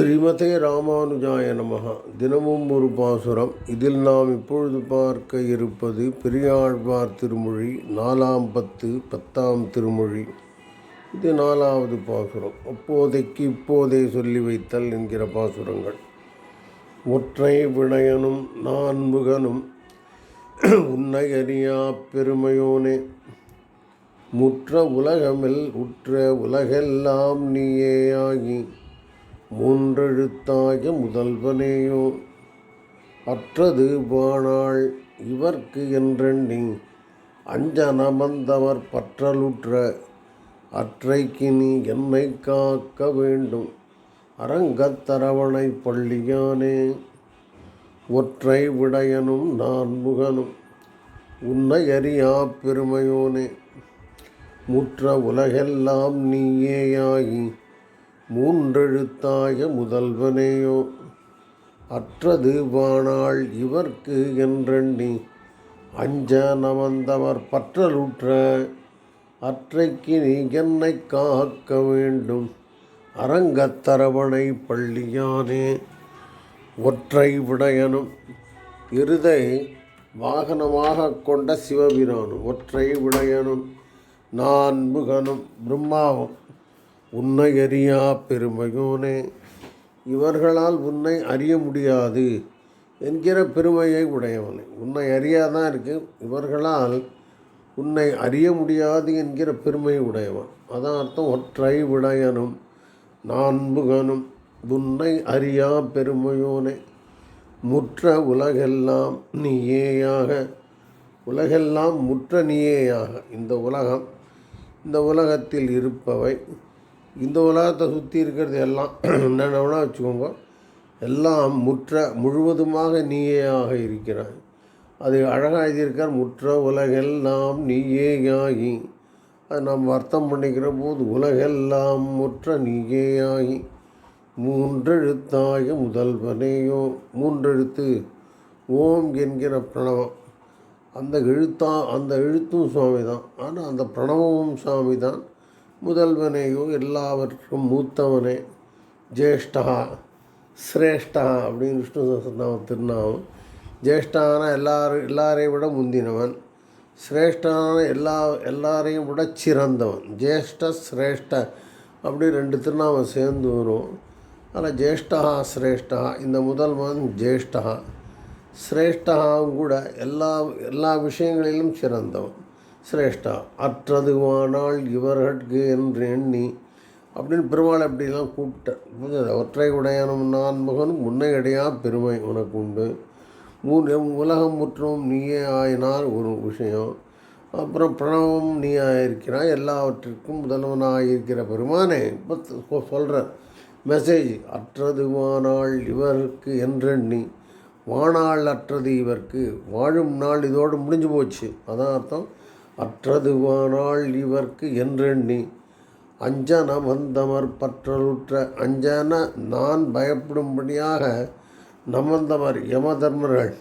ஸ்ரீமதே ராமானுஜாய நமகா தினமும் ஒரு பாசுரம். இதில் நாம் இப்பொழுது பார்க்க இருப்பது பெரியாழ்வார் திருமொழி நாலாம் பத்து பத்தாம் திருமொழி. இது நாலாவது பாசுரம். அப்போதைக்கு இப்போதே சொல்லி வைத்தல் என்கிற பாசுரங்கள். ஒற்றை வினயனும் நான்முகனும் உன்னை அறியா பெருமையோனே. முற்ற உலகமில் உற்ற உலகெல்லாம் நீயேயாகி மூன்றெழுத்தாய முதல்வனேயோ. அற்றது வாணாள் இவர்க்கு என்றெண்ணி அஞ்சனமந்தவர் பற்றலுற்ற அற்றைக்கு நீ என்னை காக்க வேண்டும். அரங்கத்தரவணை பள்ளியானே ஒற்றை விடையனும் நான்முகனும் உன்னை அறியா பெருமையோனே. முற்ற உலகெல்லாம் நீயேயாகி மூன்றெழுத்தாய முதல்வனேயோ அற்றது வாணாள் இவர்க்கு என்றெண்ணி அஞ்ச நமந்தவர் பற்றலுற்ற அற்றைக்கு நீ என்னை காக்க வேண்டும் அரங்கத்தரவணை பள்ளியானே ஒற்றை விடயனும் இருதை வாகனமாக கொண்ட சிவபிரானும் ஒற்றை விடயனும் நான் முகனும் பிரம்மாவும் உன்னை அறியா பெருமையோனே. இவர்களால் உன்னை அறிய முடியாது என்கிற பெருமையை உடையவனே. உன்னை அறியாதான் இருக்கு. இவர்களால் உன்னை அறிய முடியாது என்கிற பெருமை உடையவன். அதான் அர்த்தம். ஒற்றை விடயனும் நான்முகனும் உன்னை அறியா பெருமையோனே. முற்ற உலகெல்லாம் நீயேயாக உலகெல்லாம் முற்ற நீயேயாக. இந்த உலகம் இந்த உலகத்தில் இருப்பவை இந்த உலகத்தை சுற்றி இருக்கிறது எல்லாம் என்னென்னா வச்சுக்கோங்க. எல்லாம் முற்ற முழுவதுமாக நீயேயாக இருக்கிறாய். அது அழகாக எழுதியிருக்கார் முற்ற உலகெல்லாம் நீயேயாகி அது நாம் அர்த்தம் பண்ணிக்கிற போது உலகெல்லாம் முற்ற நீயேயாகி மூன்றெழுத்தாய முதல்வனேயோ. மூன்றெழுத்து ஓம் என்கிற பிரணவம். அந்த எழுத்தா அந்த எழுத்தும் சுவாமி தான் ஆனால் அந்த பிரணவமும் சுவாமி தான் முதல்வனையோ எல்லாவற்றுக்கும் மூத்தவனே ஜேஷ்டா சிரேஷ்டா அப்படின்னு விஷ்ணு சஹஸ்ரநாமம் திருநாமம். ஜேஷ்டான எல்லாரும் எல்லாரையும் விட முந்தினவன். சிரேஷ்டான எல்லா எல்லாரையும் விட சிறந்தவன். ஜேஷ்ட சிரேஷ்ட அப்படி ரெண்டு திருநாமம் சேர்ந்து வரும். ஆனால் ஜேஷ்டா சிரேஷ்டா இந்த முதல்வன் ஜேஷ்டா. சிரேஷ்டாவும் கூட எல்லா எல்லா விஷயங்களிலும் சிறந்தவன். சிரேஷ்டா அற்றதுவானால் இவர்கட்கு என்று எண்ணி அப்படின்னு பெருமாள் அப்படிலாம் கூப்பிட்டேன் ஒற்றை உடையானும் நான்முகனும் முன்னையடையா பெருமை உனக்கு உண்டு. மூணு உலகம் முற்றும் நீயே ஆயினால் ஒரு விஷயம். அப்புறம் பிரணவம் நீ ஆயிருக்கிறாய் எல்லாவற்றிற்கும் முதல்வனாக இருக்கிற பெருமானே இப்போ சொல்கிற மெசேஜ் அற்றதுவானால் இவருக்கு என்றெண்ணி வாணாள் அற்றது இவருக்கு வாழும் நாள் இதோடு முடிஞ்சு போச்சு. அதான் அர்த்தம். அற்றதுவானால் இவர்க்கு என்றெண்ணி அஞ்சன வந்தமர் பற்றலுற்ற அஞ்சன நான் பயப்படும்படியாக நமந்தமர் யமதர்மர்கள்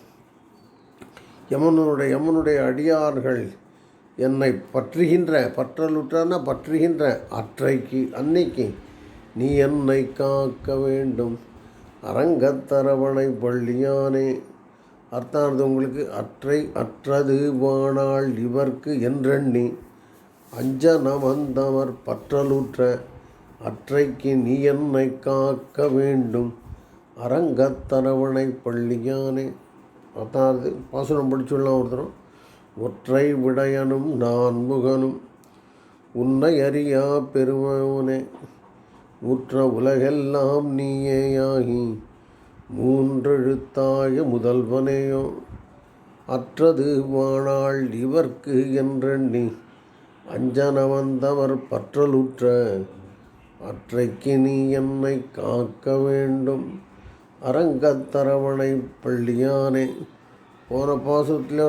யமனுடைய யமனுடைய அடியார்கள் என்னை பற்றுகின்ற பற்றலுற்றன பற்றுகின்ற அற்றைக்கு அன்னைக்கு நீ என்னை காக்க வேண்டும். அரங்கத்தரவணை பள்ளியானே அர்த்தானது உங்களுக்கு அற்றை அற்றது வாணாள் இவர்க்கு என்றெண்ணி அஞ்சன வந்தவர் பற்றலுற்ற அற்றைக்கு நீ என்னை காக்க வேண்டும் அரங்கத்தரவணை பள்ளியானே. அத்தாவது பாசுரம் படிச்சுடலாம் ஒருத்தரும் ஒற்றை விடயனும் நான்முகனும் உன்னை அறியா பெருமவனே ஊற்ற உலகெல்லாம் நீயேயாகி மூன்றெழுத்தாய முதல்வனேயோ அற்றது வாணாள் இவர்க்கு என்றெண்ணி அஞ்சன வந்தவர் பற்றலுற்ற அற்றைக்கு நீ என்னை காக்க வேண்டும். அரங்கத்தரவணை பள்ளியானே போன பாசத்தில்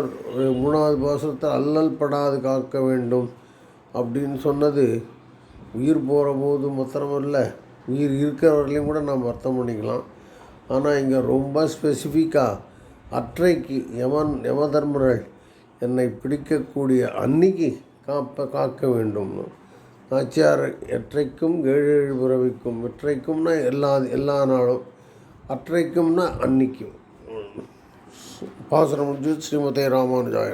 மூணாவது பாசத்தில் அல்லல் படாது காக்க வேண்டும் அப்படின்னு சொன்னது. உயிர் போகிற போது இல்லை உயிர் இருக்கிறவர்களையும் கூட நாம் அர்த்தம் பண்ணிக்கலாம். ஆனால் இங்கே ரொம்ப ஸ்பெசிஃபிக்காக அற்றைக்கு யமன் யமதர்மர்கள் என்னை பிடிக்கக்கூடிய அன்னைக்கு காப்ப காக்க வேண்டும் நாச்சியார் எற்றைக்கும் ஏழு ஏழு பிறவிக்கும் எற்றைக்கும்னா எல்லா எல்லா நாளும் அற்றைக்கும்னா அன்னைக்கும். பாசுரம் முடிஞ்சு ஸ்ரீமதே ராமானுஜாய